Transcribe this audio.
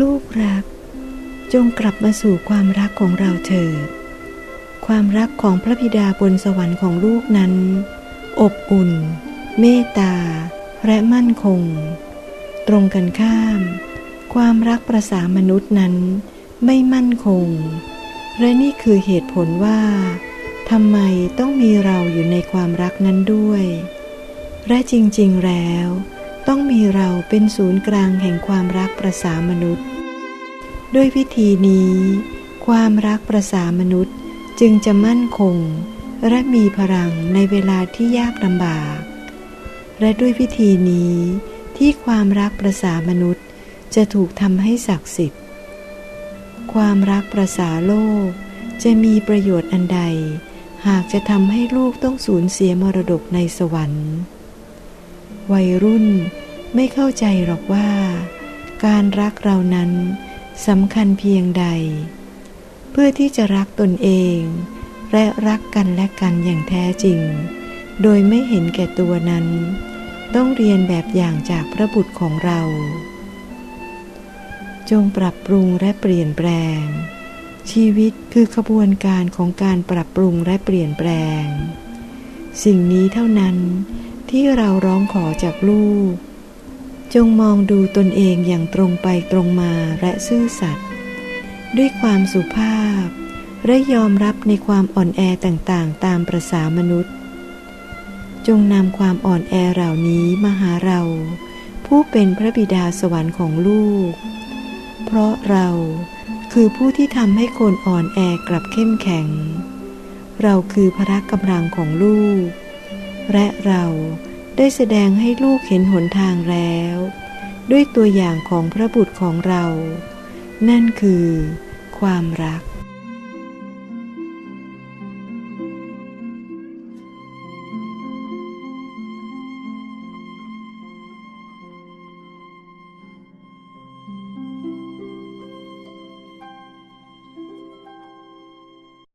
ลูกรัก จงกลับมาสู่ความรักของเราเถิด ความรักของพระบิดาบนสวรรค์ของลูกนั้น อบอุ่น เมตตา และมั่นคง ตรงกันข้าม ความรักประสามนุษย์นั้นไม่มั่นคง และนี่คือเหตุผลว่าทำไมต้องมีเราอยู่ในความรักนั้นด้วย และจริง ๆ แล้ว ต้องมีเราเป็นศูนย์กลางแห่งความรักประสามนุษย์ ด้วยวิธีนี้ ความรักประสามนุษย์จึงจะมั่นคง และมีพลังในเวลาที่ยากลำบาก และด้วยวิธีนี้ ที่ความรักประสามนุษย์จะถูกทำให้ศักดิ์สิทธิ์ ความรักประสาโลกจะมีประโยชน์อันใด หากจะทำให้ลูกต้องสูญเสียมรดกในสวรรค์ วัยรุ่นไม่เข้าใจหรอกว่า การรักเรานั้นสำคัญเพียงใด เพื่อที่จะรักตนเอง และรักกันและกันอย่างแท้จริง โดยไม่เห็นแก่ตัวนั้น ต้องเรียนแบบอย่างจากพระบุตรของเรา จงปรับปรุงและเปลี่ยนแปลง ชีวิตคือขบวนการของการปรับปรุงและเปลี่ยนแปลง สิ่งนี้เท่านั้น ที่เราร้องขอจากลูก จงมองดูตนเองอย่างตรงไปตรงมาและซื่อสัตย์ด้วยความสุภาพ และยอมรับในความอ่อนแอต่างๆ ตามประษามนุษย์ จงนำความอ่อนแอเหล่านี้มาหาเรา ผู้เป็นพระบิดาสวรรค์ของลูก เพราะเราคือผู้ที่ทำให้คนอ่อนแอกลับเข้มแข็ง เราคือพระกำลังของลูก และเราได้แสดงให้ลูกเห็นหนทางแล้ว ด้วยตัวอย่างของพระบุตรของเรา นั่นคือความรัก